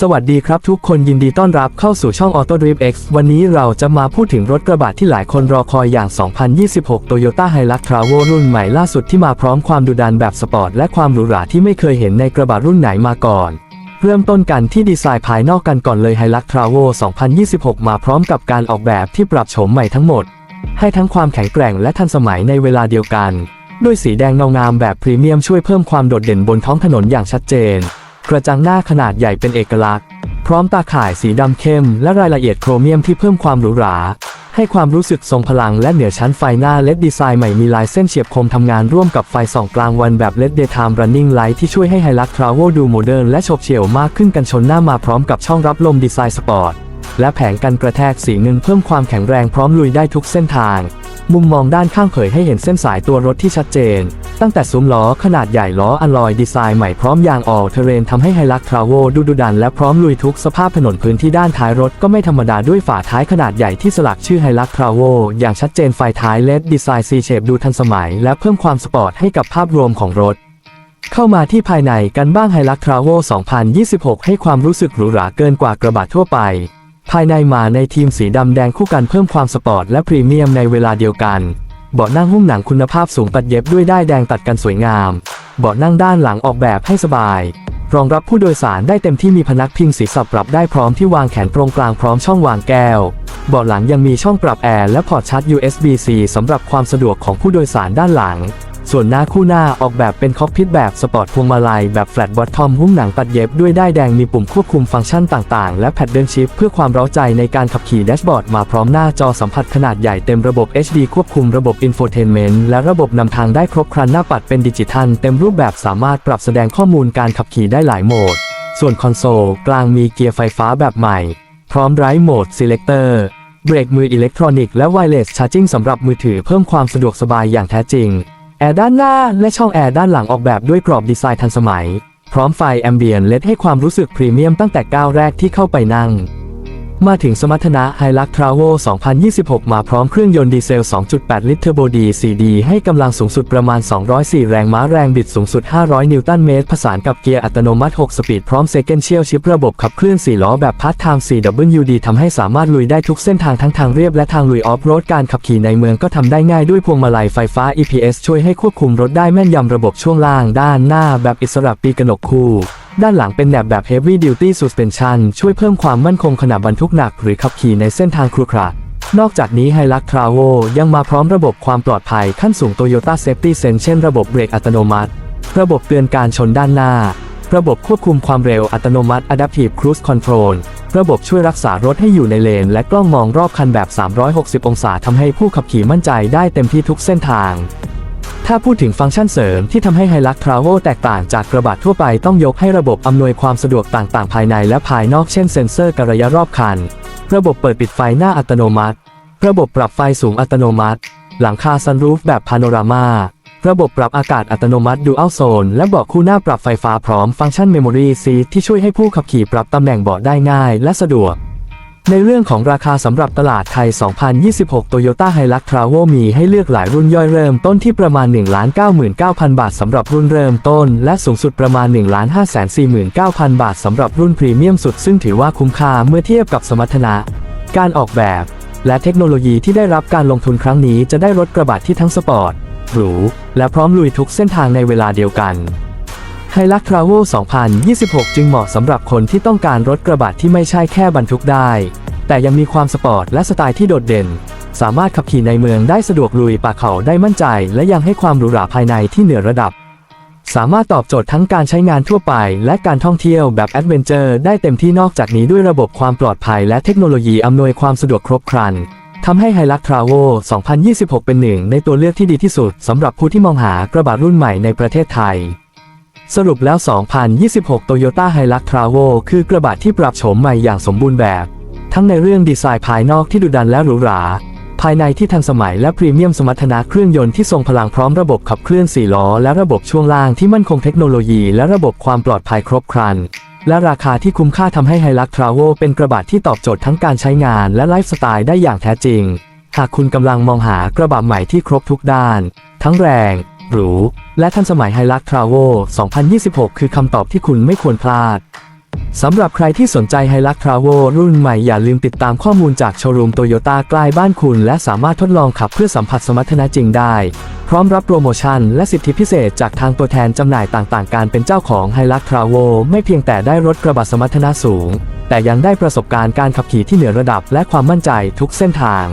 สวัสดีครับทุกคนยินดีต้อนรับเข้าสู่ช่อง Auto Drift X วันนี้เราจะมาพูดถึงรถกระบะที่หลายคนรอคอยอย่าง 2026 Toyota Hilux Travo รุ่นใหม่ล่าสุดที่มาพร้อมความดุดันแบบสปอร์ตและความหรูหราที่ไม่เคยเห็นในกระบะรุ่นไหนมาก่อนเริ่มต้นกันที่ดีไซน์ภายนอกกันก่อนเลย Hilux Travo 2026 มาพร้อมกับการออกแบบที่ปรับโฉมใหม่ทั้งหมด ให้ทั้งความแข็งแกร่งและทันสมัยในเวลาเดียวกัน ด้วยสีแดงเงางามแบบพรีเมียมช่วยเพิ่มความโดดเด่นบนท้องถนนอย่างชัดเจน กระจังหน้าขนาดใหญ่เป็นเอกลักษณ์ พร้อมตาข่ายสีดำเข้ม และรายละเอียดโครเมียมที่เพิ่มความหรูหรา ให้ความรู้สึกทรงพลังและเหนือชั้นไฟหน้าเลดดีไซน์ใหม่มีลายเส้นเฉียบคมทำงานร่วมกับไฟส่องกลางวันแบบเลดเดย์ไทม์รันนิ่งไลท์ที่ช่วยให้ไฮลักทราเวลดูโมเดิร์นและโฉบเฉี่ยวมากขึ้นกันชนหน้ามาพร้อมกับช่องรับลมดีไซน์สปอร์ตและแผงกันกระแทกสีเงินเพิ่มความแข็งแรงพร้อมลุยได้ทุกเส้นทาง มุมมองด้านข้างเผยให้เห็นเส้นสายตัวรถที่ชัดเจน ตั้งแต่ซุ้มล้อขนาดใหญ่ล้ออลลอยดีไซน์ใหม่พร้อมยางออเทเรนทำให้ไฮลักทราโวดูดุดันและพร้อมลุยทุกสภาพถนนพื้นที่ด้านท้ายรถก็ไม่ธรรมดาด้วยฝาท้ายขนาดใหญ่ที่สลักชื่อไฮลักทราโวอย่างชัดเจนไฟท้ายเลดดีไซน์ซีเชฟดูทันสมัย และเพิ่มความสปอร์ตให้กับภาพรวมของรถเข้ามาที่ภายในกันบ้างไฮลักทราโว2026 ให้ความรู้สึกหรูหราเกินกว่ากระบะทั่วไป ภายในมาในทีมสีดำแดงคู่กันเพิ่มความสปอร์ตและพรีเมียมในเวลาเดียวกัน เบาะนั่งหุ้มหนังคุณภาพสูงตัดเย็บด้วยด้ายแดงตัดกันสวยงาม เบาะนั่งด้านหลังออกแบบให้สบาย รองรับผู้โดยสารได้เต็มที่มีพนักพิงศีรษะปรับได้พร้อมที่วางแขนตรงกลางพร้อมช่องวางแก้ว เบาะหลังยังมีช่องปรับแอร์และพอร์ตชาร์จ USB-C สำหรับความสะดวกของผู้โดยสารด้านหลัง ส่วนหน้าคู่หน้าออกแบบเป็นคอกพิทแบบสปอร์ตพวงมาลัยแบบแฟลตบอททอมหุ้มหนังตัดเย็บด้วยด้ายแดงมีปุ่มควบคุมฟังก์ชันต่างๆ และแพดเดิลชิฟเพื่อความเร้าใจในการขับขี่แดชบอร์ดมาพร้อมหน้าจอสัมผัสขนาดใหญ่เต็มระบบ HD ควบคุมระบบอินโฟเทนเมนต์และระบบนำทางได้ครบครันหน้าปัดเป็นดิจิทัลเต็มรูปแบบสามารถปรับแสดงข้อมูลการขับขี่ได้หลายโหมด ส่วนคอนโซลกลางมีเกียร์ไฟฟ้าแบบใหม่ พร้อมไร์โหมด Selector เบรกมืออิเล็กทรอนิกส์และไวเลสชาร์จิ่งสำหรับมือถือเพิ่มความสะดวกสบายอย่างแท้จริง แอร์ด้านหน้าและช่องแอร์ด้านหลังออกแบบด้วยกรอบดีไซน์ทันสมัย พร้อมไฟแอมเบียนเลดให้ความรู้สึกพรีเมียมตั้งแต่ก้าวแรกที่เข้าไปนั่ง มาถึงสมรรถนะ Hilux Travo 2026 มาพร้อมเครื่องยนต์ดีเซล 2.8 ลิตรเทอร์โบดี 4D ให้กำลังสูงสุดประมาณ 204 แรงม้าแรงบิดสูงสุด 500 นิวตันเมตรผสานกับเกียร์อัตโนมัติ 6 สปีดพร้อม Sequential Shift ระบบขับเคลื่อน 4 ล้อแบบ Part Time 4WD ทำให้สามารถลุยได้ทุกเส้นทางทั้งทางเรียบและทางลุยออฟโรดการขับขี่ในเมืองก็ทำได้ง่ายด้วยพวงมาลัยไฟฟ้า EPS ช่วยให้ควบคุมรถได้แม่นยำระบบช่วงล่างด้านหน้าแบบอิสระปีกนกคู่ด้านหลังเป็นแหนบแบบ Heavy Duty Suspension ช่วยเพิ่มความมั่นคงขณะบรรทุกหนักหรือขับขี่ในเส้นทางครุขระนอกจากนี้ Hilux Travo ยังมาพร้อมระบบความปลอดภัยขั้นสูง Toyota Safety Sense เช่นระบบเบรกอัตโนมัติ ระบบเตือนการชนด้านหน้า ระบบควบคุมความเร็วอัตโนมัติ Adaptive Cruise Control ระบบช่วยรักษารถให้อยู่ในเลน และกล้องมองรอบคันแบบ 360 องศาทำให้ผู้ขับขี่มั่นใจได้เต็มที่ทุกเส้นทาง ถ้าพูดถึงฟังก์ชันเสริมที่ทำให้ Hilux Travo แตกต่างจากกระบะทั่วไปต้องยกให้ระบบอำนวยความสะดวกต่างๆ ภายในและภายนอกเช่นเซ็นเซอร์กระยะรอบคัน ระบบเปิดปิดไฟหน้าอัตโนมัติ ระบบปรับไฟสูงอัตโนมัติ หลังคาซันรูฟแบบพาโนรามาระบบปรับอากาศอัตโนมัติดูอัลโซนและเบาะคู่หน้าปรับไฟฟ้าพร้อมฟังก์ชัน Memory Seat ที่ช่วยให้ผู้ขับขี่ปรับตำแหน่งเบาะได้ง่ายและสะดวก ในเรื่องของราคาสำหรับตลาดไทย 2026 Toyota Hilux Travo มีให้เลือกหลายรุ่นย่อยเริ่มต้นที่ประมาณ 1,99,000 บาทสำหรับรุ่นเริ่มต้น และสูงสุดประมาณ 1,549,000 บาทสำหรับรุ่นพรีเมียมสุด ซึ่งถือว่าคุ้มค่าเมื่อเทียบกับสมรรถนะ การออกแบบ และเทคโนโลยีที่ได้รับการลงทุนครั้งนี้จะได้รถกระบะที่ทั้งสปอร์ตหรูและพร้อมลุยทุกเส้นทางในเวลาเดียวกัน ไฮลักทราโวล2026 จึงเหมาะสำหรับคนที่ต้องการรถกระบะที่ไม่ใช่แค่บรรทุกได้ แต่ยังมีความสปอร์ตและสไตล์ที่โดดเด่น สามารถขับขี่ในเมืองได้สะดวกลุยป่าเขาได้มั่นใจ และยังให้ความหรูหราภายในที่เหนือระดับ สามารถตอบโจทย์ทั้งการใช้งานทั่วไป และการท่องเที่ยวแบบแอดเวนเจอร์ได้เต็มที่นอกจากนี้ด้วยระบบความปลอดภัยและเทคโนโลยีอำนวยความสะดวกครบครันทำให้ Hilux Travo 2026 เป็นหนึ่งในตัวเลือกที่ดีที่สุดสำหรับผู้ที่มองหากระบะรุ่นใหม่ในประเทศไทย สรุปแล้ว 2026 Toyota Hilux Travo คือกระบะที่ปรับโฉมใหม่อย่างสมบูรณ์แบบ ทั้งในเรื่องดีไซน์ภายนอกที่ดุดันและหรูหรา ภายในที่ทันสมัยและพรีเมียมสมรรถนะเครื่องยนต์ที่ทรงพลังพร้อมระบบขับเคลื่อน 4 ล้อ และระบบช่วงล่างที่มั่นคงเทคโนโลยีและระบบความปลอดภัยครบครัน และราคาที่คุ้มค่าทำให้ Hilux Travo เป็นกระบะที่ตอบโจทย์ทั้งการใช้งานและไลฟ์สไตล์ได้อย่างแท้จริง หากคุณกำลังมองหากระบะใหม่ที่ครบทุกด้าน ทั้งแรง หรู และทันสมัย Hilux t r a v o 2026 คือคำตอบที่คุณไม่ควรพลาด สำหรับใครที่สนใจ Hilux t r a v o รุ่นใหม่อย่าลืมติดตามข้อมูลจากโชว์รูมโตโยต้าใกล้บ้านคุณ และสามารถทดลองขับเพื่อสัมผัสสมรรถนะจริงได้ พร้อมรับโปรโมชั่นและสิทธิพิเศษจากทางตัวแทนจำหน่ายต่างๆ การเป็นเจ้าของ Hilux t r a v o ไม่เพียงแต่ได้รถกระบะสมรรถนะสูง แต่ยังได้ประสบการณ์การขับขี่ที่เหนือระดับและความมั่นใจทุกเส้นทาง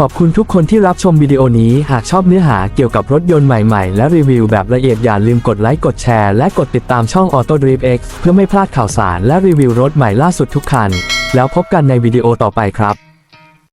ขอบคุณทุกคนที่รับชมวิดีโอนี้ หากชอบเนื้อหาเกี่ยวกับรถยนต์ใหม่ๆ และรีวิวแบบละเอียดอย่าลืมกดไลค์ กดแชร์ และกดติดตามช่อง Auto Drift X เพื่อไม่พลาดข่าวสารและรีวิวรถใหม่ล่าสุดทุกคัน แล้วพบกันในวิดีโอต่อไปครับ